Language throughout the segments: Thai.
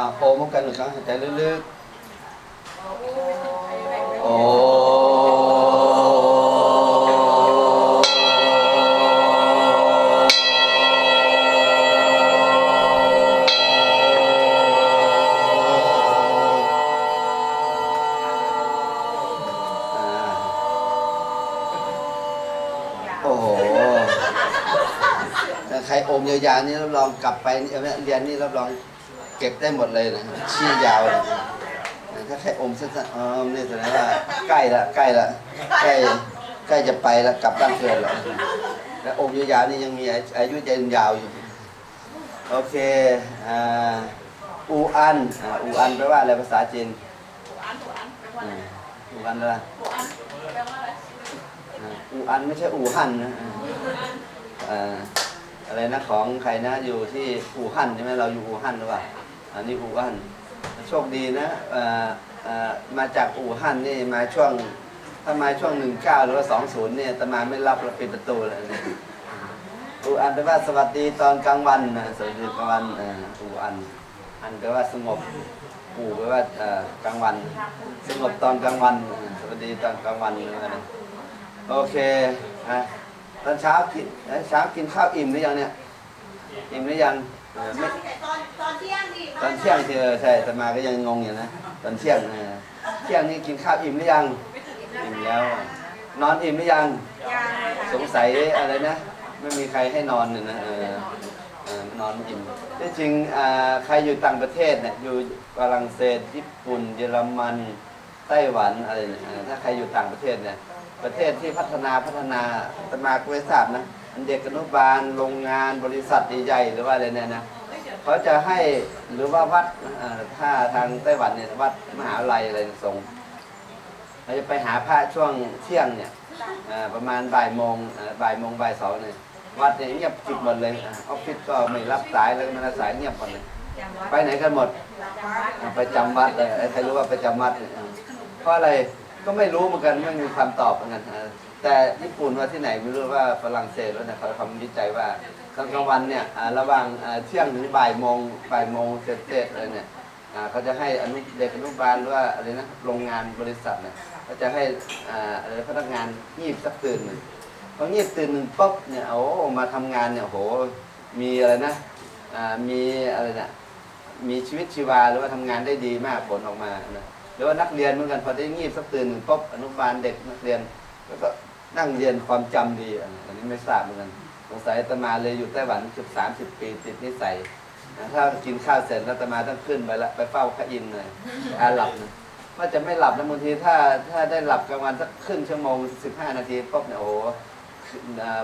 อ่าโอมกันหนึ่งครั้งหายใจลึกๆโอ้อ่าโอ้โหถ้าใครอมยาวๆนี่รับรองกลับไปเรียนนี่รับรอง เก็บได้หมดเลยนะชี้ยาวเลยถ้าใครอมสั้นๆอ๋อนี่แสดงว่าใกล้ละใกล้ละใกล้ใกล้จะไปแล้วกลับบ้านเกิดแล้วแล้วอมยาวๆนี่ยังมีอายุยืนยาวอยู่ โอเคอ่าอูอันอ่าอูอันแปลว่าอะไรภาษาจีนอืมอูอันอะไรอ่าอูอันไม่ใช่อูฮั่นนะอ่าเอ่ออะไรนะของใครนะอยู่ที่อู่ฮั่นใช่ไหมเราอยู่อู่ฮั่นหรือเปล่า อันนี้อู่ฮั่นโชคดีนะอ่อเอ่อมาจากอู่ฮั่นนี่มาช่วงถ้ามาช่วงหนึ่งเก้าหรือว่าสองศูนย์เนี่ยแต่มาไม่รับเราปิดประตูเลยนะอู่อันแปลว่าสวัสดีตอนกลางวันนะสวัสดีกลางวันอ่ออู่อัน อันแปลว่าสงบอู่แปลว่าอ่อกลางวัน สงบตอนกลางวัน สวัสดีตอนกลางวันนะโอเคอะตอนเช้ากินเอ้ยเช้ากินข้าวอิ่มหรือยังเนี่ยอิ่มหรือยัง เออไม่ตอนตอนเที่ยงดิตอนเที่ยงเจอใช่แต่มาก็ยังงงอยู่นะตอนเที่ยงเออเที่ยงนี่กินข้าวอิ่มหรือยังอิ่มแล้ว นอนอิ่มหรือยังยังเลยค่ะสงสัยอะไรนะไม่มีใครให้นอนเนี่ยนะเออเออนอนไม่อิ่มที่จริงอ่าใครอยู่ต่างประเทศเนี่ยอยู่ฝรั่งเศสญี่ปุ่น เยอรมันไต้หวันอะไรเนี่ยเออถ้าใครอยู่ต่างประเทศเนี่ยประเทศที่พัฒนาพัฒนาอาตมาก็ไม่ทราบนะอันเด็กอนุบาลโรงงานบริษัทใหญ่ๆหรือว่าอะไรเนี่ยนะเขาจะให้หรือว่าวัดถ้าทางไต้หวันเนี่ยวัดมหาวิทยาลัยอะไรส่งเราจะไปหาพระช่วงเที่ยงเนี่ยประมาณบ่ายโมงบ่ายโมงบ่ายสองเนี่ยวัดเนี่ยเงียบกิบหมดเลยออฟฟิศก็ไม่รับสายแล้วก็ไม่รับสายเงียบหมดเลยไปไหนกันหมดไปจำวัดเลยใครรู้ว่าไปจำวัดเนี่ยเพราะอะไรก็ไม่รู้เหมือนกันไม่มีคำตอบเหมือนกัน แต่ญี่ปุ่นว่าที่ไหนไม่รู้ว่าฝรั่งเศสแล้วเนี่ยเขาทำวิจัยว่ากลางวันเนี่ยอะระหว่างอะเที่ยงถึงบ่ายโมงบ่ายโมงเสร็จเสร็จอะไรเนี่ยอะเขาจะให้อนุเด็กอนุบาลหรือว่าอะไรนะโรงงานบริษัทเนี่ยเขาจะให้อ่าอะไรพนักงานงีบสักตื่นหนึ่งพองีบตื่นหนึ่งปุ๊บเนี่ยโอ้มาทำงานเนี่ยโหมีอะไรนะอ่ามีอะไรนะมีชีวิตชีวาหรือว่าทำงานได้ดีมากผลออกมานะหรือว่านักเรียนเหมือนกันพอได้งีบสักตื่นหนึ่งปุ๊บอนุบาลเด็กนักเรียนแล้วก็ นั่งเรียนความจำดี อันนี้ไม่ทราบเหมือนกันสงสัยอาตมาเลยอยู่ไต้หวันสิบสามสิบปีติดนิสัยถ้ากินข้าวเสร็จแล้วอาตมาต้องขึ้นไปละไปเฝ้าพระอินทร์เลยอาหลับนะว่าจะไม่หลับนะบางทีถ้าถ้าได้หลับกลางวันสักครึ่งชั่วโมงสิบห้านาทีปุ๊บเนี่ยโอ้โห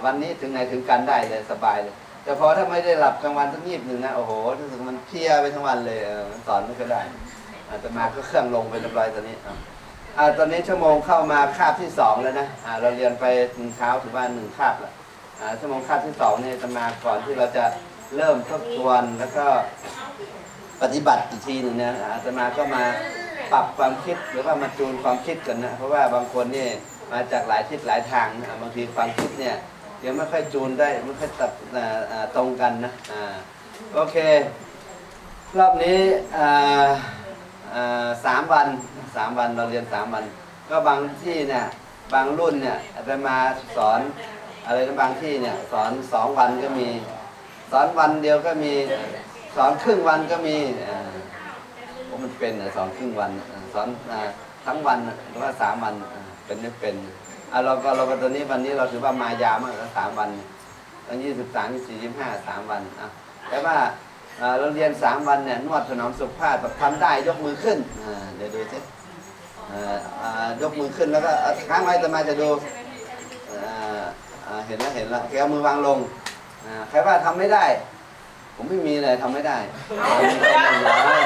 วันนี้ถึงไหนถึงกันได้เลยสบายเลย แต่พอถ้าไม่ได้หลับกลางวันสักงีบหนึ่งนะโอ้โหรู้สึกมันเพลียไปทั้งวันเลยสอนไม่ค่อยได้อาตมาก็เครื่องลงไปเรียบร้อยตอนนี้ อ่าตอนนี้ชั่วโมงเข้ามาคาบที่สองแล้วนะอ่าเราเรียนไปถึงเช้าถึงบ้าหนึ่งคาบล้วอ่าชั่วโมงคาบที่สองเนี่ยอาตมาก่อนที่เราจะเริ่มทบทวนแล้วก็ปฏิบัติอีกทีหนึ่งเนี่ยอาตมาก็มาปรับความคิดหรือว่ามาจูนความคิดกันนะเพราะว่าบางคนเนี่ยมาจากหลายทิศหลายทางนะบางทีความคิดเนี่ยยังไม่ค่อยจูนได้ไม่ค่อยตัดอ่าตรงกันนะอ่าโอเค รอบนี้อ่า สามวันสามวันเราเรียนสามวัน ก็บางที่เนี่ยบางรุ่นเนี่ยอาจะมาสอนอะไรบางที่เนี่ยสอนสองวันก็มี สอนวันเดียวก็มีสอนครึ่งวันก็มีอ่าผมมันเป็นอสอนครึ่งวันสอนอทั้งวันหรือว่าสามวันเป็นไม่เป็นอะเราก็เราก็ตอนนี้วันนี้เราถือว่ามายามากสามวันตั้งยี่สิบสามยี่สี่ยี่ห้าสามวันอะแต่ว่า อ่าเราเรียนสามวันเนี่ยนวดถนอมสุขภาพแบบทำได้ยกมือขึ้นอ่าเดี๋ยวดูสิอ่าอ่ายกมือขึ้นแล้วก็อะค้างไว้แต่มาจะดูอ่าอ่าเห็นแล้วเห็นแล้วแกเอามือวางลงอ่าใครว่าทำไม่ได้ ผมไม่มีเลยทำไม่ได้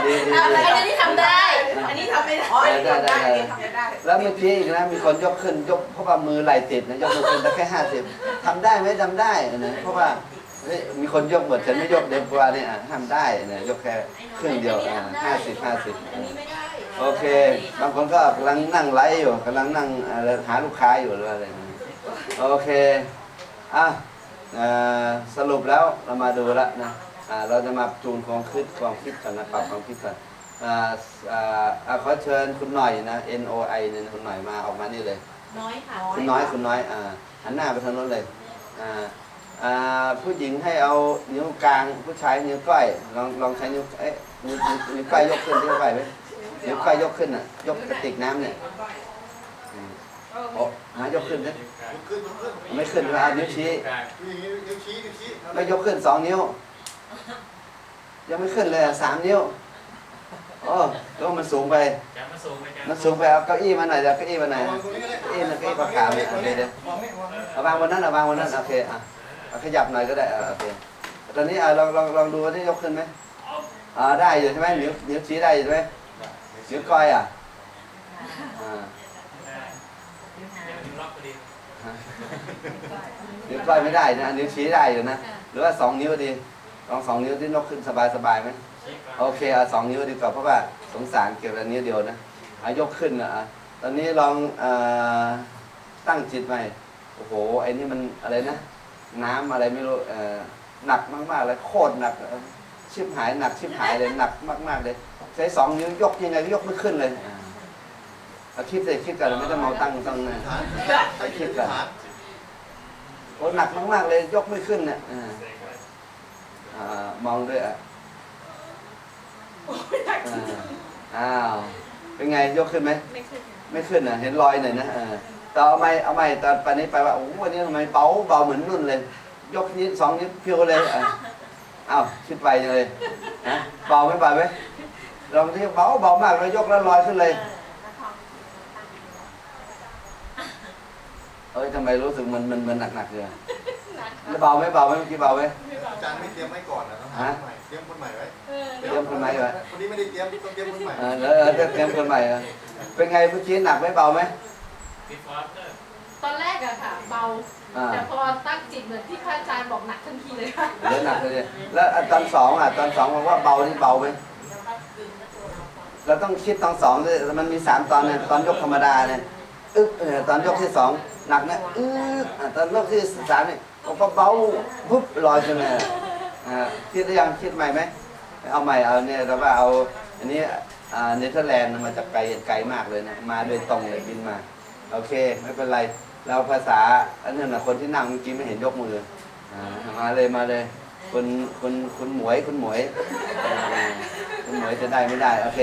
ดีดีเอาดี อันนี้ทำได้ อันนี้ทำไม่ได้อ๋ออันนี้ทำได้ อันนี้ทำไม่ได้ แล้วเมื่อกี้อีกนะมีคนยกขึ้นยกเพราะว่ามือไหล่ติดนะยกมือขึ้นแต่แค่ห้าสิบทำได้ไหมทำได้นะเพราะว่า เฮ้ยมีคนยกหมดฉันไม่ยกเด็กกว่านี่อะห้ามได้นะยกแค่ครึ่งเดียวอะห้าสิบห้าสิบโอเค บางคนก็กำลังนั่งไลฟ์อยู่กำลังนั่งอะไรหาลูกค้าอยู่หรืออะไรนะโอเคอะเอ่อสรุปแล้วเรามาดูแล้วนะอ่าเราจะมาจูนความคิดความคิดก่อนนะปรับความคิดก่อนอ่าอ่าอ่าขอเชิญคุณหน่อยนะ N O I เนี่ยคุณหน่อยมาออกมานี่เลย น้อยค่ะ คุณน้อยคุณน้อยอ่าหันหน้าไปทางโน้นเลยอ่า อ่าผู้หญิงให้เอานิ้วกลางผู้ชายนิ้วก้อยลองลองใช้นิ้วเอ๊ะนิ้วนิ้วนิ้วก้อยยกขึ้นนิ้วก้อยไหมนิ้วก้อยยกขึ้นอะ ยกกระติกน้ำเนี่ยอืมโอ้มายกขึ้นนะยกขึ้นยกขึ้นไม่ขึ้นแล้วเอานิ้วชี้ นี่นิ้วชี้นิ้วชี้ไม่ยกขึ้นสองนิ้ว ยังไม่ขึ้นเลยอะสามนิ้วโอ้ก็มันสูงไป จะมาสูงไหมจ๊ะมันสูงไปเอาเก้าอี้มาหน่อยเดี๋ยวเก้าอี้มาหน่อยวางตรงนี้ก็ได้เก้าอี้นะเก้าอี้ปากกาเนี่ยเอาเดี๋ยวเดี๋ยววางนี่วางนี่เอาวางบนนั้นเอาวางบนนั้นโอเคอะ เอาขยับหน่อยก็ได้อะโอเคตอนนี้อะลองลองลองดูว่าได้ยกขึ้นไหมอ่าได้อยู่ใช่ไหมนิ้วนิ้วชี้ได้อยู่ใช่ไหมนิ้วก้อยอะอ่าได้เดี๋ยวถึงรอบพอดีนิ้วก้อยไม่ได้นะนิ้วชี้ได้อยู่นะหรือว่าสองนิ้วดีลองสองนิ้วที่ยกขึ้นสบายสบายไหมโอเคเอาสองนิ้วดีกว่าเพราะว่าสงสารเก็บอันนิ้วเดียวนะอายกขึ้นนะอะตอนนี้ลองอตั้งจิตใหม่โอ้โหไอ้นี่มันอะไรนะ น้ำอะไรไม่รู้เอ่อหนักมากๆเลยโคตรหนักเอ่อชิบหายหนักชิบหายเลยหนักมากๆเลย ใช้สองนิ้วยกยังไงก็ยกไม่ขึ้นเลยอ่าเอาคิดเลยคิดกันไม่ต้องมาตั้งตั้งนะฐานให้คิดฐานโอ้หนักมากๆเลยยกไม่ขึ้นเนี่ยอ่าอ่ามองด้วยอะอ่าอ้าวเป็นไงยกขึ้นไหมไม่ขึ้นไม่ขึ้นนะเห็นรอยหน่อยนะเออ ต่อเอาไม่เอาไม่ตอนปานนี้ไปว่าโอ้โหวันนี้ทำไมเบาเบาเหมือนนุ่นเลย ยกนิ้วสองนิ้วพิวเลยอะอ้าวคิดไปจังเลยนะเบาไหมเบาไหมลองที่เบาเบามากเลยยกแล้วลอยขึ้นเลยเอ้ยทำไมรู้สึกมันมันมันหนักหนักๆเลยอะแล้วเบาไหมเบาไหมเมื่อกี้เบาไหมอาจารย์ไม่เตรียมไว้ก่อนนะต้องหาคนใหม่เตรียมคนใหม่ไว้เตรียมคนใหม่ไว้คนนี้ไม่ได้เตรียมต้องเตรียมคนใหม่เออแล้วเออเตรียมคนใหม่เหรอเป็นไงเมื่อกี้หนักไหมเบาไหมบีฟอร์เตอร์ตอนแรกอะค่ะเบา อ่าแต่พอตั้งจิตเหมือนที่พระอาจารย์บอกหนักทันทีเลยค่ะเดี๋ยวหนักเลยแล้วอะตอนสองอะตอนสองบอกว่าเบานี่เบาไหมเราต้องคิดตอนสองด้วยมันมีสามตอนเนี่ยตอนยกธรรมดาเนี่ยอึ๊บเออตอนยกที่สองหนักนะอึ๊บอะตอนยกที่สามเนี่ยพอเบาปุ๊บลอยขึ้นมาอ่าคิดหรือยังคิดใหม่ไหมเอาใหม่เอาเนี่ยเราว่าเอาอันนี้อ่าเนเธอร์แลนด์มาจากไกลไกลมากเลยนะมาโดยตรงเลยบินมา โอเค ไม่เป็นไร เราภาษาอันนั้นนะคนที่นั่งเมื่อกี้ไม่เห็นยกมืออ่ามาเลยมาเลยคุณคุณคุณหมวยคุณหมวยอ่าคุณหมวยจะได้ไม่ได้โอเค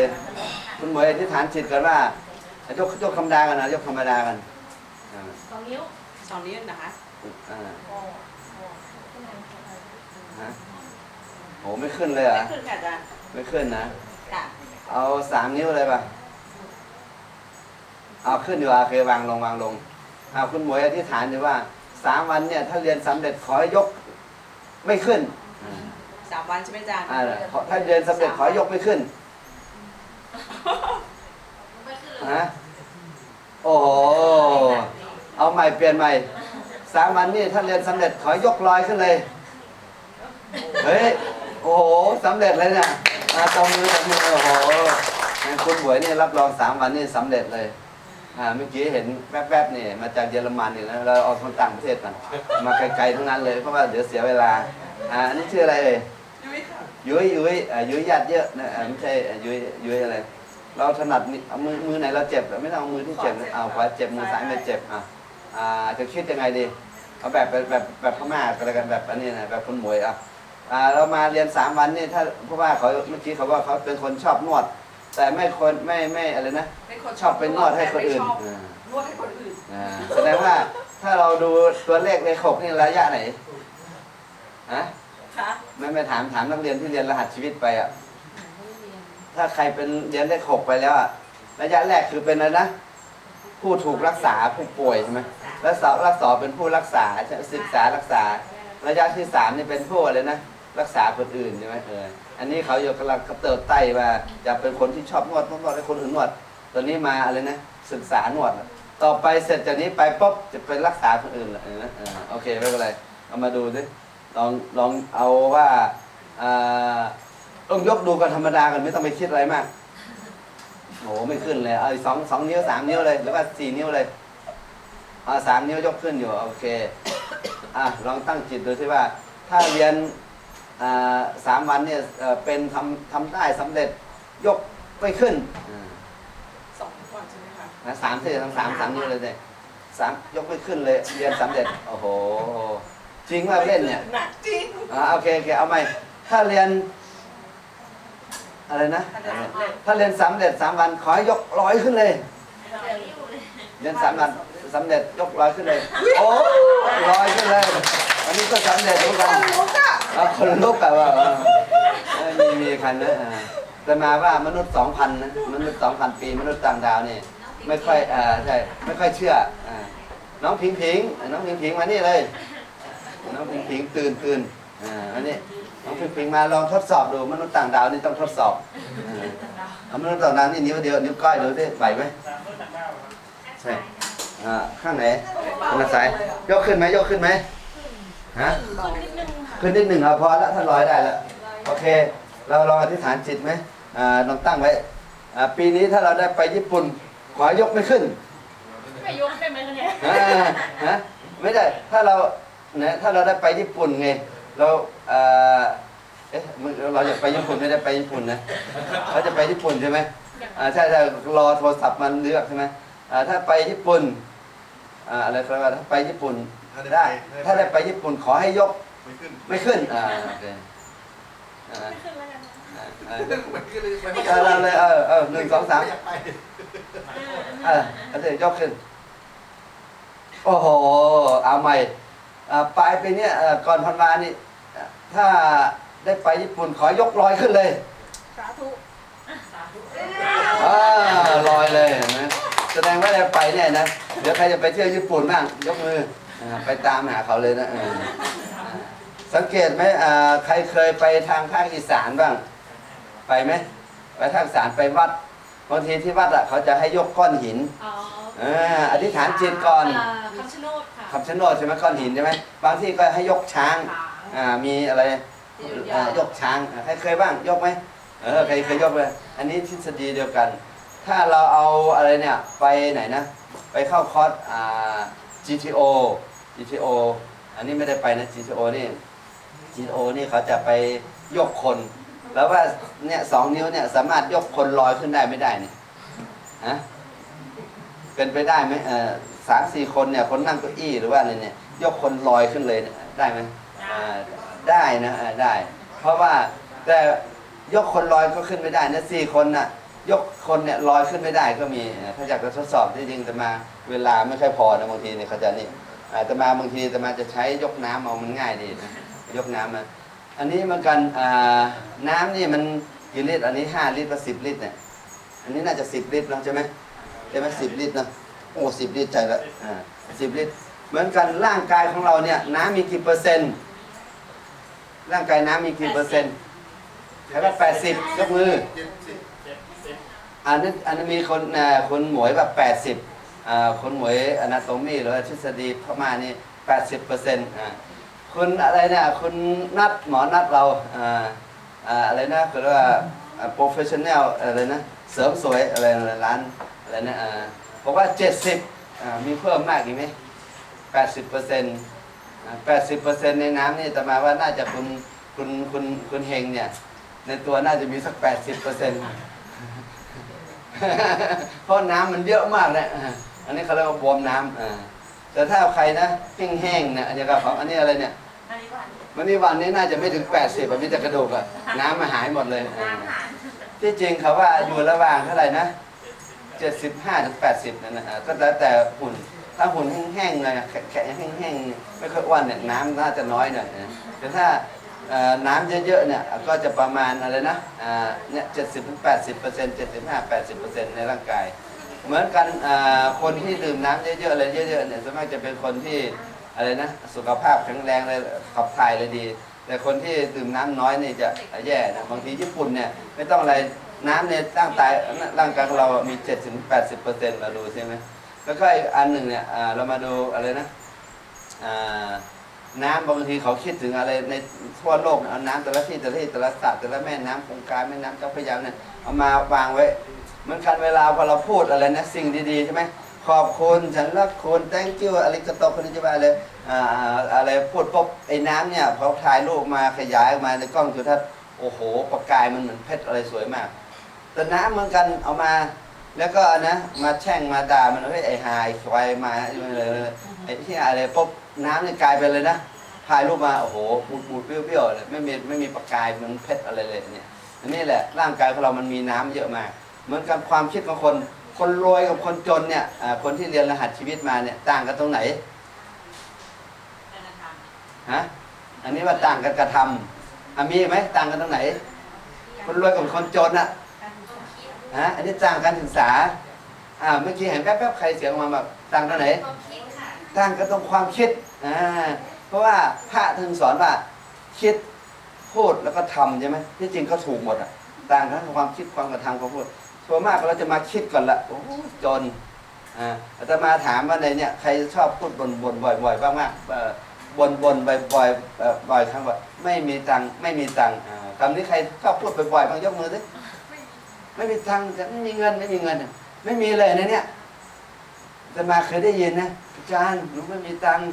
คุณหมวยอธิษฐานจิตกันว่ายกยกธรรมดากันนะยกธรรมดากันอ่าสองนิ้วสองนิ้วนะคะอ่าฮะโหไม่ขึ้นเลยเหรอะขึ้นค่ะอาจารย์ไม่ขึ้นนะ ค่ะ เอาสามนิ้วเลยป่ะ เอาขึ้นดีกว่าโอเควางลงวางลงเอาคุณหมวยอธิษฐานดีว่าสามวันเนี่ย ถ้าเรียนสำเร็จขอให้ยกไม่ขึ้นสามวันใช่ไหมอาจารย์อ่าขอถ้าเรียนสำเร็จขอให้ยกไม่ขึ้นไม่ขึ้นฮะโอ้โหเอาใหม่เปลี่ยนใหม่สามวันนี่ถ้าเรียนสำเร็จขอให้ยกลอยขึ้นเลยเฮ้ยโอ้โหสำเร็จเลยเนี่ยอ่าตบมือตบมือโอ้โหงั้นคุณหมวยนี่รับรองสามวันนี่สำเร็จเลย อ่าเมื่อกี้เห็นแวบๆนี่มาจากเยอรมันนี่นะเราเอาคนต่างประเทศกันมาไกลๆทั้งนั้นเลยเพราะว่าเดี๋ยวเสียเวลาอ่าอันนี้ชื่ออะไรเอ่ยยุ้ยค่ะยุ้ยยุ้ยอ่ายุ้ยญาติเยอะนะอ่าไม่ใช่อ่ายุ้ยยุ้ยอะไร เราถนัดนี่เอามือมือไหนเราเจ็บไม่ต้องเอามือที่เจ็บนะเอาขวาเจ็บมือซ้ายไม่เจ็บอะอ่าจะคิดยังไงดีเอาแบบแบบแบบแบบพม่าก็แล้วกันแบบอันนี้นะแบบคนหมวยอะอ่าเรามาเรียนสามวันนี่ถ้าเพราะว่าเขาเมื่อกี้เขาว่าเขาเป็นคนชอบนวด แต่ไม่คนไม่ไม่อะไรนะ เป็นคนชอบไปนวดให้คนอื่น แต่ไม่ชอบอ่านวดให้คนอื่น อ่าแสดงว่าถ้าเราดูตัวเลขเลขหกนี่ระยะไหนฮะค่ะไม่ไม่ถามถามนักเรียนที่เรียนรหัสชีวิตไปอะถ้าใครเป็นเรียนเลขหกไปแล้วอะระยะแรกคือเป็นอะไรนะ ผู้ถูกรักษาผู้ป่วยใช่ไหมแล้วสองรักษาเป็นผู้รักษาใช่ไหมศึกษารักษา ระยะที่สามนี่เป็นผู้อะไรนะ รักษาคนอื่นใช่ไหมเอออันนี้เขาอยู่กำลังกระเติบไต่ว่าจะเป็นคนที่ชอบนวดนวดนวดให้คนอื่นนวดตอนนี้มาอะไรนะศึกษานวด ต่อไปเสร็จจากนี้ไปปุ๊บจะเป็นรักษาคนอื่นแหละเออนะเออโอเคไม่เป็นไรเอามาดูดิลองลองเอาว่าอ่าต้องยกดูกันธรรมดากันไม่ต้องไปคิดอะไรมากโอ้โหไม่ขึ้นเลยเอาสองสองนิ้วสามนิ้วเลยหรือว่าสี่นิ้วเลยเอาสามนิ้วยกขึ้นอยู่โอเคอะลองตั้งจิตดูสิว่า ถ้าเรียน สามวันเนี่ยเอ่อเป็นทำทำได้สำเร็จยกไม่ขึ้นอ่าสองก่อนใช่ไหมคะ นะสามสี่ทั้งสามสามนิ้วเลยเนี่ยสามยกไม่ขึ้นเลยเรียนสำเร็จโอ้โหจริงว่าเล่นเนี่ย หนักจริงอ่าโอเคโอเคเอาใหม่ถ้าเรียน อะไรนะถ้าเรียนสำเร็จถ้าเรียนสำเร็จสามวันขอให้ยกร้อยขึ้นเลย เรียนสามวันสำเร็จยกร้อยขึ้นเลย โอ้ร้อยขึ้นเลย อันนี้ก็สำเร็จทุกวันลูกอะ เอาคนลุกแบบว่าเออเออมีมีคันนะอ่าแต่มาว่ามนุษย์สองพันนะมนุษย์สองพันปี มนุษย์ต่างดาวนี่ไม่ค่อยอ่าใช่ไม่ค่อยเชื่ออ่าน้องพิงพิงน้องพิงพิงมานี่เลย น้องพิงพิงตื่นตื่นอ่าอันนี้น้องพิงพิงมาลองทดสอบดูมนุษย์ต่างดาวนี่ต้องทดสอบอ่าเอามนุษย์ต่างดาวนี่นิ้วเดียวนิ้วก้อยดูสิไหวไหมใช่อ่าข้างไหนข้างซ้ายยกขึ้นไหมยกขึ้นไหมฮะ ขึ้นนิดหนึ่งเอาพอแล้วถ้าลอยได้แล้วโอเค เราลองอธิษฐานจิตไหมอ่าลองตั้งไว้อ่าปีนี้ถ้าเราได้ไปญี่ปุ่น ขอยกไม่ขึ้นไม่ยกได้ไหมคะเนี่ยอ่าฮะไม่ได้ถ้าเราเนี่ยถ้าเราได้ไปญี่ปุ่นไงเราเอ่อเอ๊ะมึงเราอยากไปญี่ปุ่นไม่ได้ไปญี่ปุ่นนะเขาจะไปญี่ปุ่นใช่ไหมอ่าใช่ใช่รอโทรศัพท์มันเลือกใช่ไหมอ่าถ้าไปญี่ปุ่นอ่าอะไรครับว่าถ้าไปญี่ปุ่นได้ ถ้าได้ไปญี่ปุ่นขอให้ยก ไม่ขึ้นไม่ขึ้นอ่าโอเคอ่าไม่ขึ้นแล้วกันอ่าอ่าไม่ขึ้นเลยไม่เออเราเลยเออเออหนึ่งสองสามอยากไปเออเอาสิยกขึ้น โอ้โห เอาใหม่อ่าปลายปีเนี้ยเอ่อก่อนพันวานี่อะถ้าได้ไปญี่ปุ่นขอยกลอยขึ้นเลยสาธุอ่าลอยเลยเห็นไหมแสดงว่าได้ไปเนี่ยนะ เดี๋ยวใครจะไปเที่ยวญี่ปุ่นบ้างยกมืออ่าไปตามหาเขาเลยนะเอออ่า สังเกตไหมอ่าใครเคยไปทางภาคอีสานบ้าง ไปไหมไปทางอีสานไปวัดบางทีที่วัดอะเขาจะให้ยกก้อนหินอ๋ออ่าอธิษฐานจิตก่อนาคำชะโนดค่ะคำชะโนดใช่ไหมก้อนหินใช่ไหมบางที่ก็ให้ยกช้างขาอ่ามีอะไรที่ยาวๆอ่ายกช้างอ่าใครเคยบ้างยกไหมเออใครเคยยกเลยอันนี้ทฤษฎีเดียวกัน ถ้าเราเอาอะไรเนี่ยไปไหนนะ ไปเข้าคอร์สอ่า GTO GTO อันนี้ไม่ได้ไปนะ GTO นี่ GTO นี่เขาจะไปยกคน แล้วว่าเนี่ยสองนิ้วเนี่ยสามารถยกคนลอยขึ้นได้ไม่ได้เนี่ยฮะเป็นไปได้ไหมเออสามสี่คนเนี่ยคนนั่งเก้าอี้หรือว่าอะไรเนี่ย ยกคนลอยขึ้นเลยเนี่ยได้ไหมอ่าได้นะอ่าได้ เพราะว่าแต่ยกคนลอยก็ขึ้นไม่ได้นะสี่คนน่ะยกคนเนี่ยลอยขึ้นไม่ได้ก็มีเอ่อถ้าอยากจะทดสอบที่จริงแต่มาเวลาไม่ค่อยพอนะบางทีเนี่ยเขาจะนี่อาแต่มาบางทีแต่มาจะใช้ยกน้ำเอามันง่ายดีนะ ยกน้ำมา อันนี้เหมือนกันน้ำนี่มันกี่ลิตร อันนี้ห้าลิตรกับสิบลิตรเนี่ย อันนี้น่าจะสิบลิตรแล้วใช่ไหมใช่ไหมสิบลิตรนะโอ้สิบลิตรใจละอ่าสิบลิตร เหมือนกันร่างกายของเราเนี่ยน้ำมีกี่เปอร์เซ็นต์ ร่างกายน้ำมีกี่เปอร์เซ็นต์ใครว่าแปดสิบยกมืออันนั้นอันนั้นมีคนคนหมวยแบบแปดสิบอ่าคนหมวยอนาโตมีหรือทฤษฎีพม่านี่แปดสิบเปอร์เซ็นต์อ่า คุณอะไรเนี่ยคุณนัดหมอนัดเราอ่าอ่าอะไรนะคือว่าอ่า professional อะไรนะเสริมสวยอะไรร้านอะไรนะอ่าบอกว่าเจ็ดสิบอ่ามีเพิ่มมากอีกไหมแปดสิบเปอร์เซ็นต์แปดสิบเปอร์เซ็นต์ในน้ำนี่แต่มาว่าน่าจะคุณคุณคุณคุณเฮงเนี่ย ในตัวน่าจะมีสักแปดสิบเปอร์เซ็นต์เพราะน้ำมันเยอะมากเลยอันนี้เขาเรียกว่าบวมน้ำอ่าแต่ถ้าใครนะแห้งๆเนี่ยอันนี้ก็ของอันนี้อะไรเนี่ย วันนี้วันนี้น่าจะไม่ถึง 80อะมีแต่กระดูกอะน้ำมาหายหมดเลยอ่าน้ำหารที่จริงเขาว่าอยู่ระหว่างเท่าไหร่นะ 75ถึง80 นั่นนะอ่าก็แล้วแต่หุ่น ถ้าหุ่นแห้งๆเลยแข็งๆแห้งๆ ไม่ค่อยอ้วนเนี่ยน้ำน่าจะน้อยหน่อยนะแต่ถ้าเอ่อน้ำเยอะๆเนี่ยก็จะประมาณอะไรนะอ่าเนี่ย70ถึง80เปอร์เซ็นต์75 80เปอร์เซ็นต์ในร่างกาย เหมือนกันอ่าคนที่ดื่มน้ำเยอะๆอะไรเยอะๆเนี่ยส่วนมากจะเป็นคนที่ อะไรนะสุขภาพแข็งแรงเลยขับถ่ายเลยดี แต่คนที่ดื่มน้ำน้อยนี่จะแย่นะบางทีญี่ปุ่นเนี่ยไม่ต้องอะไรน้ำในร่างกายร่างกายของเรามี7ถึง80เปอร์เซ็นต์เราดูใช่ไหมแล้วก็อีกอันหนึ่งเนี่ยเรามาดูอะไรนะน้ำบางทีเขาคิดถึงอะไรในทั่วโลกเอาน้ำแต่ละที่แต่ละที่แต่ละสระแต่ละแม่น้ำคงคาแม่น้ำเจ้าพระยาเนี่ยเอามาวางไว้เหมือนกันเวลาพอเราพูดอะไรนะสิ่งดีๆใช่ไหม ขอบคุณฉันรักคุณ thank you อะไรก็ตกคนนี้จะว่าอะไรอ่าอะไรพูดปุ๊บไอ้น้ำเนี่ยพอถ่ายรูปมาขยายออกมาในกล้องจุลทรรศน์โอ้โหประกายมันเหมือนเพชรอะไรสวยมากแต่น้ำเหมือนกันเอามา แล้วก็นะมาแช่งมาด่ามันเฮ้ยไอ้หายควายมาเลยไอ้ที่อะไรปุ๊บน้ำเนี่ยกลายเป็นเลยนะถ่ายรูปมาโอ้โหบูดบูดเปรี้ยวๆเลยไม่มีไม่มีประกายเหมันเพชรอะไรเลยเนี่ยนนี้แหละร่างกายของเรามันมีน้ำเยอะมาก เหมือนกับความคิดของคน คนรวยกับคนจนเนี่ยคนที่เรียนรหัสชีวิตมาเนี่ยต่างกันตรงไหนฮะอันนี้ว่าต่างกันกระทำอะมีไหมต่างกันตรงไหน คนรวยกับคนจนอะฮะอันนี้ต่างการศึกษาอ่าเมื่อกี้เห็นแป๊บๆใครเสียงมาแบบต่างกันไหนต่างกันตรงความคิดอ่าเพราะว่าพระท่านสอนว่าคิดพูดแล้วก็ทำใช่ไหมที่จริงเขาถูกหมดอะต่างกันตรงความคิดความกระทำความพูด ส่วนมากเราจะมาคิดก่อนละโอ้จนอ่าอาตมาถามว่าในเนี่ยใครชอบพูดบ่นบ่นบ่อยๆบ้างมากเอ่บ่นบ่นบ่อยๆเอ่อบ่อยครั้งว่าไม่มีตังค์ไม่มีตังค์คำนี้ใครชอบพูดบ่อยๆบ้างยกมือสิไม่มีตังค์จะไม่มีเงินไม่มีเงิน ไม่มีเลยในเนี่ยอาตมาเคยได้ยินนะอาจารย์หนูไม่มีตังค์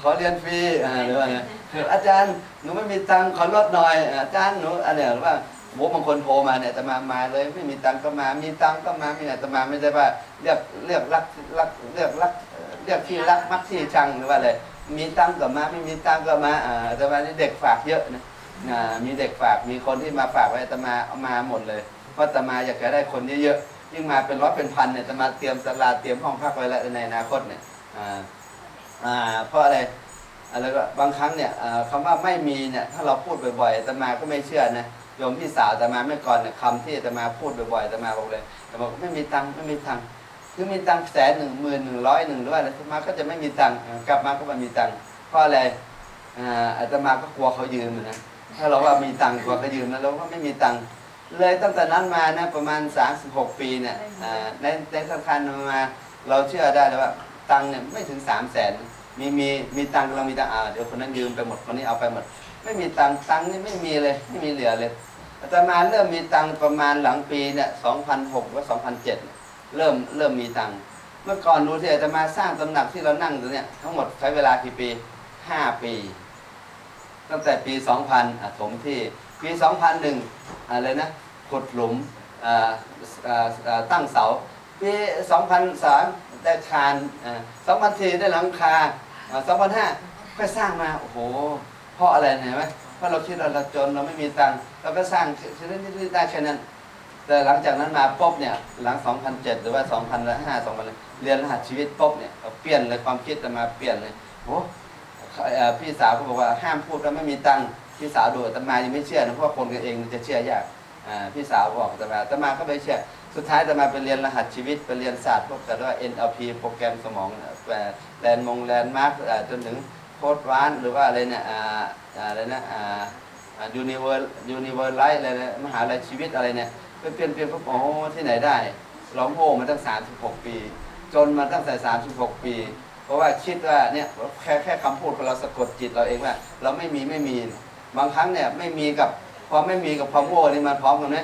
ขอเรียนฟรีอ่าหรือว่าไงออาจารย์หนูไม่มีตังค์ขอลดหน่อยอาจารย์หนูอะไรหรือว่า โหบางคนโทรมาเนี่ยอาตมามาเลยไม่มีตังก็มา มีตังก็มามีอาตมาไม่ได้ว่าเรียกเรียกรักรักเรียกรักเอ่อเรียกที่รักมักที่ชังหรือว่าอะไรมีตังก็มาไม่มีตังก็มาอ่าอาตมานี่เด็กฝากเยอะนะอ่ามีเด็กฝากมีคนที่มาฝากไว้อาตมาเอามาหมดเลยเพราะอาตมาอยากจะได้คนเยอะๆยิ่งมาเป็นร้อยเป็นพันเนี่ยจะมาเตรียมสลาเตรียมห้องพักไว้แล้วในอนาคตเนี่ยอ่าอ่าเพราะอะไรอะไรก็บางครั้งเนี่ยอ่าคำว่าไม่มีเนี่ยถ้าเราพูดบ่อยๆอาตมาก็ไม่เชื่อนะ โยมพี่สาวอาตมาเมื่อก่อนเนี่ยคำที่อาตมาพูดบ่อยๆอาตมาบอกเลยแต่บอกไม่มีตังค์ไม่มีตังค์คือมีตังค์แสนหนึ่งหมื่นหนึ่งร้อยหนึ่งหรือว่าอะไรอาตมาก็จะไม่มีตังค์อ่ากลับมาก็ไม่มีตังค์เพราะอะไรอ่าอาตมาก็กลัวเขายืมนะถ้าเราว่ามีตังค์กลัวเขายืมนะเราก็ไม่มีตังค์เลยตั้งแต่นั้นมานะประมาณ 36 ปีเนี่ยอ่าในในธนาคารมาเราเชื่อได้เลยว่าตังค์เนี่ยไม่ถึง 3 0 0แสนมีมีมีตังค์เรามีตังค์อ่าเดี๋ยวคนนั้นยืมไปหมดคนนี้เอาไปหมด ไม่มีตังค์ตังค์นี่ไม่มีเลยไม่มีเหลือเลย อาตมาเริ่มมีตังประมาณหลังปีเนี่ย2006หรือ2007เนี่ยเริ่มเริ่มมีตังเมื่อก่อนดูที่อาตมาสร้างตำหนักที่เรานั่งอยู่เนี่ยทั้งหมดใช้เวลากี่ปี5ปี ตั้งแต่ปี2000อะถมที่ปี2001อะไรนะขุดหลุมอ่าอ่าอ่าตั้งเสาปี2003ได้คานอ่า2004ได้หลังคาอ่า2005ก็สร้างมา โอ้โหเพราะอะไรเห็นไหม เพราะเราคิดว่าเราจนเราไม่มีตังค์เราก็สร้างชนิดนี้ได้แค่นั้น แต่หลังจากนั้นมาปุ๊บเนี่ยหลัง 2007 หรือว่า 2005 2000เรียนรหัสชีวิตปุ๊บเนี่ยเปลี่ยนเลยความคิดจะมาเปลี่ยนเลยโอ้พี่สาวก็บอกว่าห้ามพูดว่าไม่มีตังค์พี่สาวดูอาตมายังไม่เชื่อนะเพราะคนกันเองจะเชื่อยากพี่สาวบอกอาตมาอาตมาก็ไม่เชื่อสุดท้ายอาตมาไปเรียนรหัสชีวิตไปเรียนศาสตร์พวกแต่ว่า NLP โปรแกรมสมองแลนมงแลนมาร์กจนถึงโคดวานหรือว่าอะไรเนี่ย อะไรนะอ่ายูนิเวอร์ยูนิเวอร์ไลท์อะไรนะมหาลัยชีวิตอะไรเนี่ยเปลี่ยนเปลี่ยนเปลี่ยนปุ๊บโอ้ที่ไหนได้เราโง่มาตั้ง 36 ปี จนมาตั้งแต่ 36 ปี เพราะว่าคิดว่าเนี่ยแค่แค่คำพูดของเราสะกดจิตเราเองว่า เราไม่มีไม่มีบางครั้งเนี่ยไม่มีกับความไม่มีกับความโง่นี่มันพร้อมกันไหม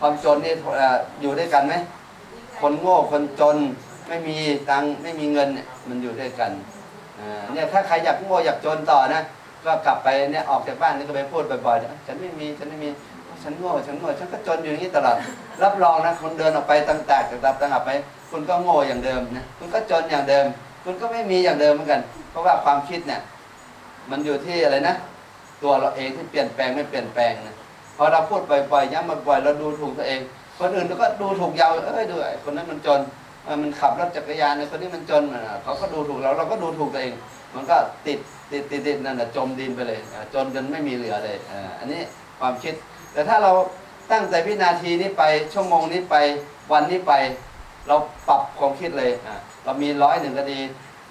ความจนนี่ออยู่ด้วยกันไหมคนโง่คนจนไม่มีตังไม่มีเงินเนี่ยมันอยู่ด้วยกันอ่าเนี่ยถ้าใครอยากโง่อยากจนต่อนะ ก็กลับไปเนี่ยออกจากบ้านนี่ก็ไปพูดบ่อยๆฉันไม่มีฉันไม่มีฉันโง่ฉันโง่ฉันก็จนอยู่อย่างนี้ตลอด รับรองนะคนเดินออกไปต่างๆจากต่างๆไป คุณก็โง่อย่างเดิมนะคุณก็จนอย่างเดิม คุณก็ไม่มีอย่างเดิมเหมือนกัน เพราะว่าความคิดเนี่ย มันอยู่ที่อะไรนะ ตัวเราเองที่เปลี่ยนแปลงไม่เปลี่ยนแปลงนะพอเราพูดบ่อยๆย้ำบ่อยๆเราดูถูกตัวเอง คนอื่นเราก็ดูถูกเราเอ้ยดูไอ้คนนั้นมันจนมันขับรถจักรยานไอ้คนนี้มันจนเขาก็ดูถูกเราเราก็ดูถูกตัวเอง มันก็ติดติดติดติดนั่นแหะจมดินไปเลยจนจนไม่มีเหลือเลยอ่าอันนี้ความคิด แต่ถ้าเราตั้งใจวินาทีนี้ไปชั่วโมงนี้ไปวันนี้ไป เราปรับความคิดเลยอ่าเรามีร้อยหนึ่งก็ดี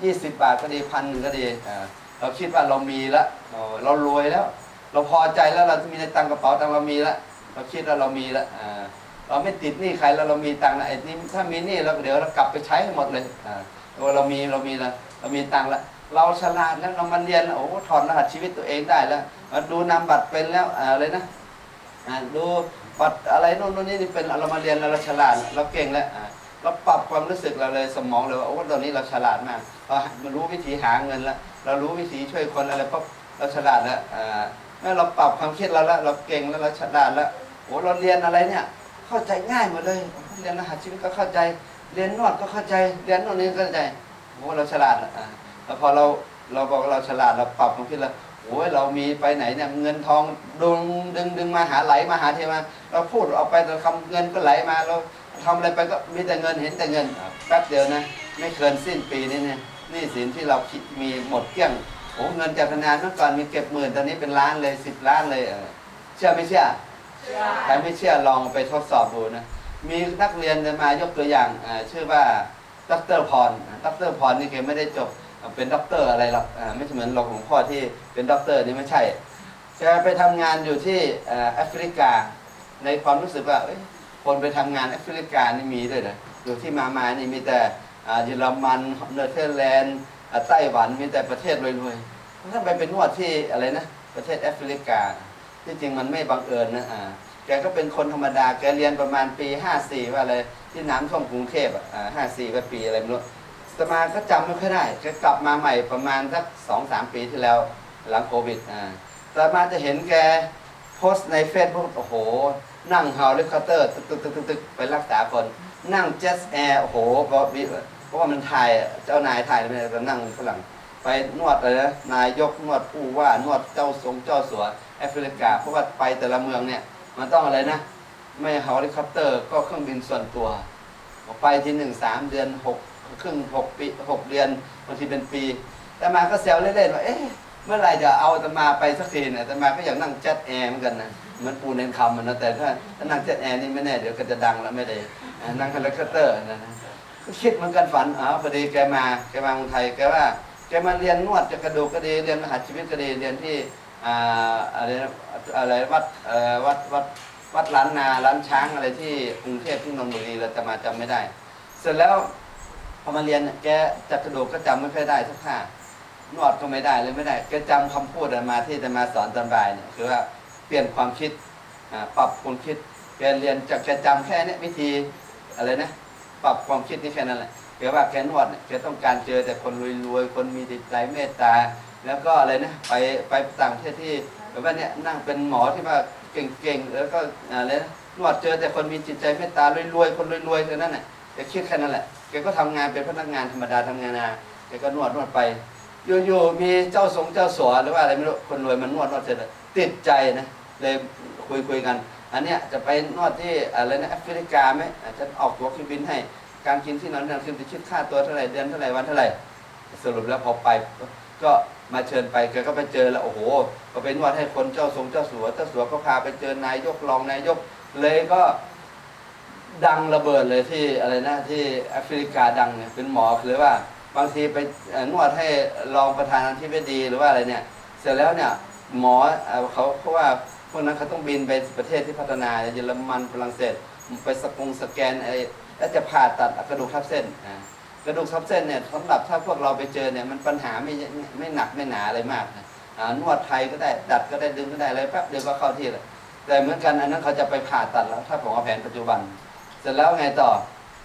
ยี่สิบบาทก็ดีพันหนึ่งก็ดีอ่าเราคิดว่าเรามีแล้วเรารวยแล้ว เราพอใจแล้วเรามีในตังกระเป๋าตังเรามีแล้วเราคิดว่าเรามีแล้วอ่าเราไม่ติดหนี้ใครแล้วเรามีตังค์แล้วไอ้นี่ถ้ามีหนี้เราเดี๋ยวเรากลับไปใช้หมดเลยอ่าเราเรามีเรามีแล้วเรามีตังค์แล้ว เราฉลาดแล้วเรามาเรียนโอ้โหถอดรหัสชีวิตตัวเองได้แล้วมาดูนามบัตรเป็นแล้วอะไรนะอ่าดูบัตรอะไรโน่นโน่นนี่เป็นเรามาเรียนเราฉลาดเราเก่งแล้วอ่าเราปรับความรู้สึกเราเลยสมองเลยว่าโอ้ตอนนี้เราฉลาดมากเรารู้วิธีหาเงินแล้วเรารู้วิธีช่วยคนอะไรปั๊บเราฉลาดแล้วอ่าเมื่อเราปรับความคิดเราแล้วเราเก่งแล้วเราฉลาดแล้วโอ้เราเรียนอะไรเนี่ยเข้าใจง่ายหมดเลยเรียนรหัสชีวิตก็เข้าใจ เรียนนวดก็เข้าใจ เรียนโน่นนี่ก็เข้าใจโอ้เราฉลาดอ่า แล้วพอเราเราบอกว่าเราฉลาดเราปรับความคิดแล้วโอ้ยเรามีไปไหนเนี่ยเงินทองดึงดึงดึงมาหาไหลมาหาเทมา เราพูดออกไปเราคำเงินก็ไหลมาเราทำอะไรไปก็มีแต่เงินเห็นแต่เงินอะแป๊บเดียวนะ ไม่เกินสิ้นปีนี้เนี่ยหนี่สินที่เราคิดมีหมดเกลี้ยงโอ้เงินจากธนาคารเมื่อก่อนมีเก็บหมื่นตอนนี้เป็นล้านเลยสิบล้านเลยเออเชื่อไม่เชื่อใครไม่เชื่อลองไปทดสอบดูนะมีนักเรียนจะมายกตัวอย่างอ่าชื่อว่าดรพรดรพรนี่แกไม่ได้จบ เป็นด็อกเตอร์อะไรหรอกไม่ใช่เหมือนหลวงหลวงพ่อที่เป็นด็อกเตอร์นี่ไม่ใช่แกไปทำงานอยู่ที่แอฟริกา ในความรู้สึกว่าคนไปทำงานแอฟริกานี่มีด้วยนะอยู่ที่มามานี่มีแต่เยอรมันเนเธอร์แลนด์ไต้หวันมีแต่ประเทศรวยๆถ้าไปเป็นนวดที่อะไรนะประเทศแอฟริกา ที่จริงมันไม่บังเอิญนะอ่าแกก็เป็นคนธรรมดาแกเรียนประมาณปี 54 ว่าอะไรที่น้ำท่วมกรุงเทพอะอ่า54ว่าปีอะไรไม่รู้ สมาก็จำไม่ค่อยได้แกกลับมาใหม่ประมาณสักสองสามปีที่แล้วหลังโควิดอ่าสมาจะเห็นแกโพสต์ในเฟซบุ๊กโอ้โห นั่งเฮลิคอปเตอร์ตึกตึกตึกตึกไปรักษาคน นั่งเจ็ตแอร์โอ้โหเพราะวิเพราะว่ามันถ่ายเจ้านายถ่ายไม่ได้ก็นั่งฝรั่งไปนวดอะไรนะนายกนวดผู้ว่านวดเจ้าทรงเจ้าสัวแอฟริกาเพราะว่าไปแต่ละเมืองเนี่ยมันต้องอะไรนะ ไม่เฮลิคอปเตอร์ก็เครื่องบินส่วนตัว ไปที่หนึ่งสามเดือนหก ครึ่งหกปีหกเดือนบางทีเป็นปีแต่มาก็แซวเล่นๆว่าเอ๊ะเมื่อไหร่จะเอาตมาไปสักทีเนี่ยแตมาก็อยากนั่งเจ็ตแอร์เหมือนกันนะเหมือนปูเน้นคำมันนะแต่ถ้าถ้านั่งเจ็ตแอร์นี่ไม่แน่เดี๋ยวก็จะดังแล้วไม่ได้นั่งเฮลิคอปเตอร์นะนะก็คิดเหมือนกันฝันอ๋อพอดีแกมาแกมาเมืองไทยแกว่าแกมาเรียนนวดจะกระดูกก็ดีเรียนมหาชีวิตก็ดีเรียนที่อ่าอะไรอะไรวัดเอ่อวัดวัดวัดล้านนาล้านช้างอะไรที่กรุงเทพที่นนทบุรีเราจะมาจำไม่ได้ เสร็จแล้ว พอมาเรียนแกจับกระดูกก็จำไม่ค่อยได้สักท่านวดก็ไม่ได้เลยไม่ได้แกจำคำพูดมาที่จะมาสอนตอนบ่ายเนี่ยคือว่าเปลี่ยนความคิดปรับความคิดแกเรียนจากแกจำแค่นี้วิธีอะไรนะปรับความคิดนี่แค่นั้นแหละแกว่าแกนวดเนี่ยแกต้องการเจอแต่คนรวยๆคนมีจิตใจเมตตา แล้วก็อะไรนะไปไปต่างประเทศที่แบบว่าเนี่ยนั่งเป็นหมอที่ว่าเก่งๆแล้วก็อะไรนะนวดเจอแต่คนมีจิตใจเมตตารวยๆคนรวยๆเท่านั้นแหละ คิดแค่นั้นแหละแกก็ทำงานเป็นพนักงานธรรมดาทำงานนาแกก็นวดนวดไปอยู่ๆมีเจ้าสงเจ้าสัวหรือว่าอะไรไม่รู้คนรวยมันนวดนวดเสร็จติดใจนะเลยคุยคุยๆกัน อันเนี้ยจะไปนวดที่อะไรนะแอฟริกาไหมอาจจะออกตัวเครื่องบินให้การกินที่นั้นนั้นคือจะคิดค่าตัวเท่าไหร่เดือนเท่าไหร่วันเท่าไหร่สรุปแล้วพอไปก็มาเชิญไปแกก็ไปเจอแล้วโอ้โห ก็ไปนวดให้คนเจ้าทรงเจ้าสัวเจ้าสัวก็พาไปเจอนายกรองนายกเลยก็ ดังระเบิดเลยที่อะไรนะที่แอฟริกาดังเนี่ยเป็นหมอคือว่า บางทีไปนวดให้รองประธานาธิบดีหรือว่าอะไรเนี่ย เสร็จแล้วเนี่ยหมอเขาเพราะว่าพวกนั้นเขาต้องบินไปประเทศที่พัฒนาเยอรมันฝรั่งเศสไปสกงสแกนไอ้แล้วจะผ่าตัดกระดูกทับเส้นกระดูกทับเส้นเนี่ยสำหรับถ้าพวกเราไปเจอเนี่ยมันปัญหาไม่ไม่หนักไม่หนาอะไรมากนะนวดไทยก็ได้ดัดก็ได้ดึงก็ได้อะไรแป๊บเดียวก็เข้าที่เลยแต่เหมือนกันอันนั้นเขาจะไปผ่าตัดแล้ว ถ้าผมเอาแผนปัจจุบัน เสร็จแล้วไงต่อ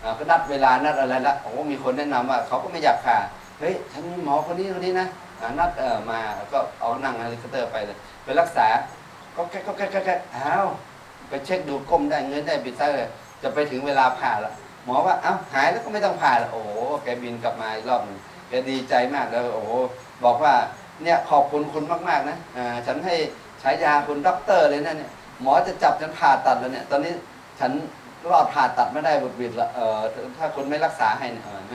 อก็นัดเวลานัดอะไรละโอ้มีคนแนะนำว่าเขาก็ไม่อยากผ่าเฮ้ยฉันมีหมอคนนี้คนนี้นะนัดเออมาแล้วก็เอานั่งเฮลิคอปเตอร์ไปเลยไปรักษา ก็แค่ก็แค่ก็แค่อ้าวไปเช็คดูก้มได้เงินได้บิดได้เลยจะไปถึงเวลาผ่าละหมอว่าเอ้าหายแล้วก็ไม่ต้องผ่าแล้วโอ้แกบินกลับมาอีกรอบหนึ่งแกดีใจมากแล้วโอ้บอกว่าเนี่ยขอบคุณคุณมากๆนะอ่าฉันให้ฉายาคุณด็อกเตอร์เลยนะเนี่ยหมอจะจับฉันผ่าตัดแล้วเนี่ย ตอนนี้ฉัน รอดผ่าตัดไม่ได้บุดบิดละเออถ้าคุณไม่รักษาให้เนี่ยเออไหม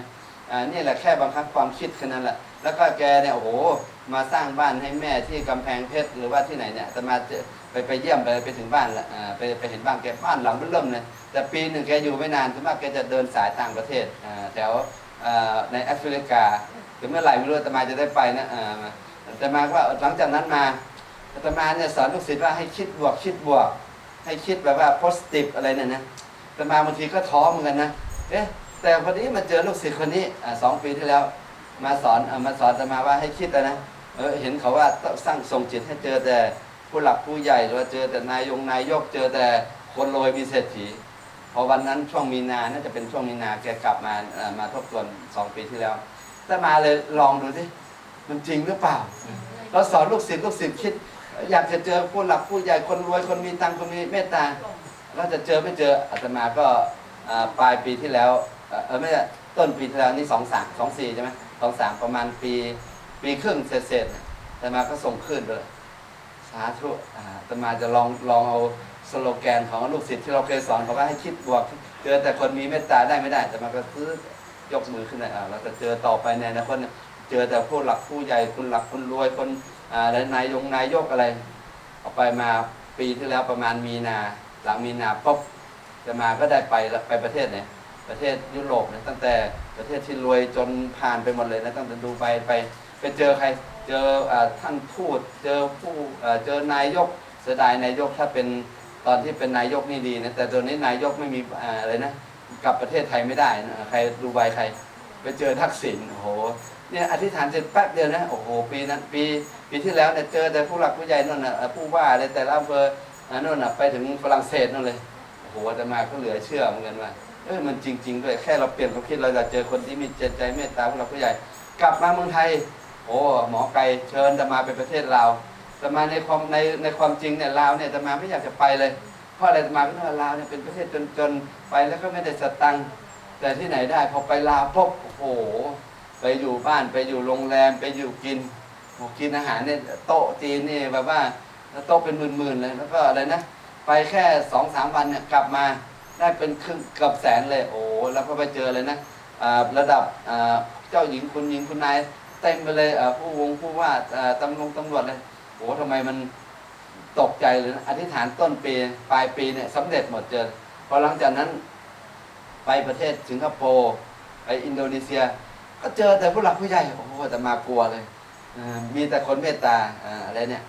อ่านี่แหละแค่บังคับความคิดแค่นั้นแหละ แล้วก็แกเนี่ยโอ้โหมาสร้างบ้านให้แม่ที่กำแพงเพชรหรือว่าที่ไหนเนี่ยจะมาไปไปเยี่ยมไปไปถึงบ้านละอ่าไปไปเห็นบ้านแกบ้านหลังเริ่มเลยแต่ปีหนึ่งแกอยู่ไม่นานส่วนมาแกจะเดินสายต่างประเทศอ่าแถวอ่ในแอฟริกาถึงเมื่อไหร่ไม่รู้อาตมาจะได้ไปนะอ่าอาตมาว่าหลังจากนั้นมาอาตมาเนี่ยสอนลูกศิษย์ว่าให้คิดบวกคิดบวก ให้คิดแบบว่า positive อะไรเนี่ยนะ อาตมาบางทีก็ท้อเหมือนกันนะเอ๊ะแต่พอดีมาเจอลูกศิษย์คนนี้อ่าสองปีที่แล้ว มาสอนอามาสอนอาตมาว่าให้คิดนะเออเห็นเขาว่าต้องสร้างส่งจิตให้เจอแต่ผู้หลักผู้ใหญ่หรือว่าเจอแต่นายยงนายยกเจอแต่คนรวยมีเศรษฐีพอวันนั้นช่วงมีนาน่าจะเป็นช่วงมีนาแกกลับมาอ่อมาทบทวนสองปีที่แล้ว แต่มาเลยลองดูสิมันจริงหรือเปล่า เราสอนลูกศิษย์ลูกศิษย์คิด อยากจะเจอผู้หลักผู้ใหญ่คนรวยคนมีตังค์คนมีเมตตา เราจะเจอไม่เจออาตมาก็ปลายปีที่แล้วเออไม่ใช่ต้นปีที่แล้วนี่สองสามสองสี่ใช่ไหมสองสามประมาณปีปีครึ่งเศษๆเนี่ยอาตมาก็ส่งขึ้นไปเลยสาธุอาตมาจะลองลองเอาสโลแกนของลูกศิษย์ที่เราเคยสอนเขาว่าให้คิดบวก เจอแต่คนมีเมตตาได้ไม่ได้ แต่มาก็ซื้อยกมือขึ้นเลยอ่าเราจะเจอต่อไปในอนาคตเนี่ยเจอแต่ผู้หลักผู้ใหญ่คนหลักคนรวยคนอ่าและนายยงนายกอะไรเอาไปมาปีที่แล้วประมาณมีนา หลังมีนาปุ๊บจะมาก็ได้ไปแล้วไปประเทศไหนประเทศยุโรปเนะตั้งแต่ประเทศที่รวยจนผ่านไปหมดเลยนะตั้งแต่ดูไปไปไปเจอใครเจอท่านทูตเจอผู้เจอนายกเสียดายนายกถ้าเป็นตอนที่เป็นนายกนี่ดีนะแต่ตอนนี้นายกไม่มีอะไรนะกลับประเทศไทยไม่ได้นะใครดูใบใคร ไปเจอทักษิณโอ้โหเนี่ยอธิษฐานเสร็จแป๊บเดียวนะโอ้โหปีนั้นปีปีที่แล้วเนี่ยเจอแต่ผู้หลักผู้ใหญ่นั่นนะผู้ว่าอะไรแต่ละอำเภอ อ่านั่นนะไปถึงฝรั่งเศสนั่นเลยโอ้โหอาตมาก็เหลือเชื่อเหมือนกันว่าเอ้ยมันจริง ๆ ด้วยแค่เราเปลี่ยนความคิดเราจะเจอคนที่มีจิตใจเมตตาผู้หลักผู้ใหญ่ กลับมาเมืองไทย โอ้หมอไก่เชิญจะมาเป็นประเทศลาวจะมาในความในในความจริงเนี่ยลาวเนี่ยจะมาไม่อยากจะไปเลย เพราะอะไรจะมาก็ว่าลาวเนี่ยเป็นประเทศจนๆไปแล้วก็ไม่ได้สตังค์แต่ที่ไหนได้พอไปลาวปุ๊บโอ้โหไปอยู่บ้านไปอยู่โรงแรมไปอยู่กินกินอาหารเนี่ยโต๊ะจีนนี่แบบว่า โตเป็นหมื่นๆเลย แล้วก็อะไรนะ ไปแค่สองสามวันเนี่ยกลับมาได้เป็นครึ่งเกือบแสนเลยโอ้แล้วก็ไปเจอเลยนะระดับเจ้าหญิงคุณหญิงคุณนายเต็มไปเลยผู้วงผู้ว่าตำรวจตำรวจเลยโอ้ทำไมมันตกใจเลยนะอธิษฐานต้นปีปลายปีเนี่ยสำเร็จหมดเจอพอหลังจากนั้นไปประเทศสิงคโปร์ไปอินโดนีเซีย ก็เจอแต่ผู้หลักผู้ใหญ่โอ้โหแต่มากลัวเลยมีแต่คนเมตตาอะไรเนี่ย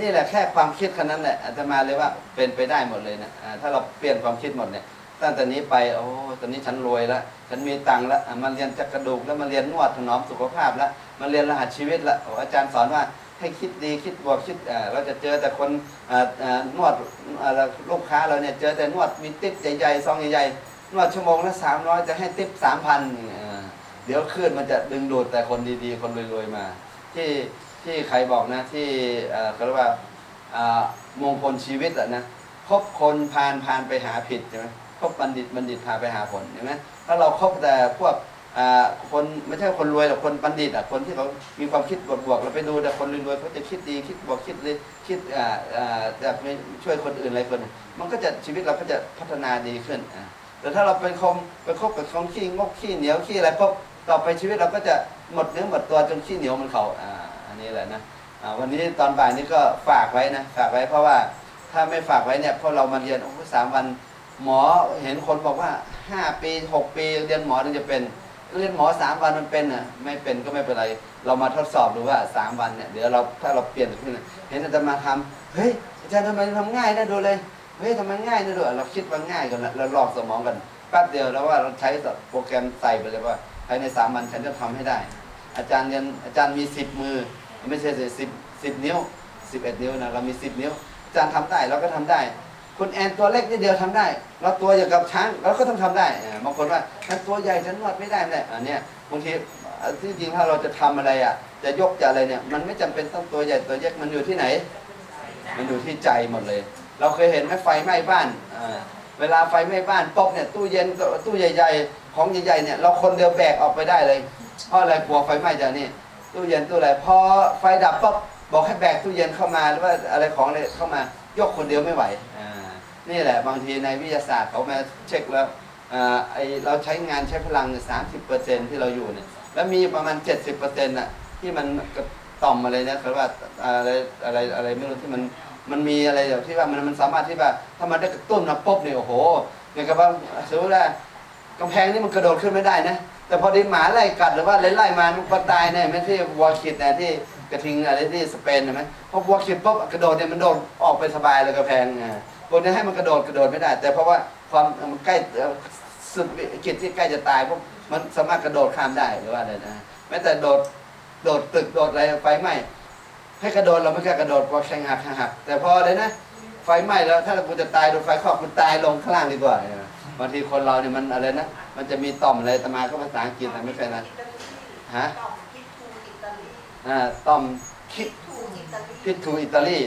นี่แหละแค่ความคิดแค่นั้นแหละอาตมาเลยว่าเป็นไปได้หมดเลยนะอ่าถ้าเราเปลี่ยนความคิดหมดเนี่ยตั้งแต่นี้ไปโอ้ตอนนี้ฉันรวยแล้วฉันมีตังค์แล้วอะมาเรียนจักกระดูกแล้วมาเรียนนวดถนอมสุขภาพแล้วมาเรียนรหัสชีวิตแล้วโอ้อาจารย์สอนว่าให้คิดดีคิดบวกคิดอ่าเราจะเจอแต่คนอ่าอ่านวดอ่าลูกค้าเราเนี่ยเจอแต่นวดมีติ๊บใหญ่ๆซองใหญ่ๆนวดชั่วโมงละสามร้อยจะให้ติ๊บสามพันเดี๋ยวคลื่นมันจะดึงดูดแต่คนดีๆ คนรวยๆมา ที่ ที่ใครบอกนะที่เอ่อเขาเรียกว่าอ่ามงคลชีวิตอะนะคบคนพาลพาลไปหาผิดใช่ไหมคบบัณฑิตบัณฑิตพาไปหาผลเห็นไหมถ้าเราคบแต่พวกอ่าคนไม่ใช่คนรวยหรอกคนบัณฑิตอะคนที่เขามีความคิดบวกๆเราไปดูแต่คนรวยๆเขาจะคิดดีคิดบวกคิดเลยคิดอ่าอ่าจะไปช่วยคนอื่นอะไรคนมันก็จะชีวิตเราก็จะพัฒนาดีขึ้นอ่าแต่ถ้าเราเป็นคมไปคบกับคนขี้งกขี้เหนียวขี้อะไรปุ๊บต่อไปชีวิตเราก็จะหมดเนื้อหมดตัวจนขี้เหนียวเหมันเขาอ่า นี้แหละนะวันนี้ตอนบ่ายนี้ก็ฝากไว้นะฝากไว้เพราะว่าถ้าไม่ฝากไว้เนี่ยพอเรามาเรียนโอ้สามวัน หมอเห็นคนบอกว่าห้าปีหกปีเรียนหมอถึงจะเป็นเรียนหมอสามวันมันเป็นอะไม่เป็นก็ไม่เป็นไร เรามาทดสอบดูว่าสามวันเนี่ยเดี๋ยวเราถ้าเราเปลี่ยนขึ้นเห็นอาจารย์มาทำเฮ้ยอาจารย์ทำไมทำง่ายนะดูเลยเฮ้ยทำไมง่ายนะดูเราคิดว่าง่ายกันละเราหลอกสมองกันแป๊บเดียวแล้วว่าเราใช้โปรแกรมใส่ไปเลยว่าภายในสามวันฉันจะทำให้ได้ อาจารย์เรียนอาจารย์มีสิบมือ ไม่ใช่สิบสิบนิ้วสิบเอ็ดนิ้วนะเรามีสิบนิ้วอาจารย์ทำได้เราก็ทำได้ คุณแอนตัวเล็กนิดเดียวทำได้ เราตัวอย่างกับช้างเราก็ต้องทำได้บางคนว่าฉันตัวใหญ่ฉันนวดไม่ได้ไม่ได้อันเนี้ยบางทีที่จริงถ้าเราจะทำอะไรอะ จะยกจะอะไรเนี่ย มันไม่จำเป็นต้องตัวใหญ่ตัวเล็กมันอยู่ที่ไหน มันอยู่ที่ใจหมดเลย เราเคยเห็นไหมไฟไหม้บ้านเวลาไฟไหม้บ้านปุ๊บเนี่ยตู้เย็นตู้ใหญ่ ๆ ของใหญ่ๆเนี่ยเราคนเดียวแบกออกไปได้เลยเพราะอะไรกลัวไฟไหม้จากนี่ ตู้เย็นตู้อะไรพอไฟดับปุ๊บบอกให้แบกตู้เย็นเข้ามาหรือว่าอะไรของอะไรเข้ามายกคนเดียวไม่ไหวอ่านี่แหละบางทีในวิทยาศาสตร์เขามาเช็คแล้วอ่าไอเราใช้งานใช้พลังสามสิบเปอร์เซ็นที่เราอยู่เนี่ยแล้วมีประมาณเจ็ดสิบเปอร์เซ็นต์่ะที่มันกระต่อมอะไรเนะเขาเรียกว่าอะไรอะไรอะไรไม่รู้ที่มันมันมีอะไรแบบที่ว่ามันมันสามารถที่ว่าถ้ามันได้กระตุ้นมาปุ๊บเนี่ยโอ้โหอย่างกับว่าสมมติว่ากำแพงนี่มันกระโดดขึ้นไม่ได้นะ แต่พอดีหมาไล่กัดหรือว่าไล่ไล่มามันก็ตายแน่ไม่ที่วอลคิดนะที่กระทิงอะไรที่สเปนใช่ไหมพอวอลคิดปุ๊บกระโดดเนี่ยมันโดดออกไปสบายเลยกระแพงอ่าพวกนี้ให้มันกระโดดกระโดดไม่ได้ แต่เพราะว่าความมันใกล้สุดวิกฤตที่ใกล้จะตายพวกมันสามารถกระโดดข้ามได้หรือว่าอะไรนะแม้แต่โดดโดดตึกโดดอะไรไฟไหม้ให้กระโดดเราไม่กล้ากระโดดพราะแข้งหักหักแต่พอเลยนะไฟไหม้แล้วถ้าเราจะตายโดนไฟคลอกมันตายลงข้างล่างดีกว่า บางทีคนเราเนี่ยมันอะไรนะ มันจะมีต่อมอะไรตมาก็ภาษาอังกฤษนะไม่เป็นไรฮะอ่าต่อมคิดพิทูอิตาลี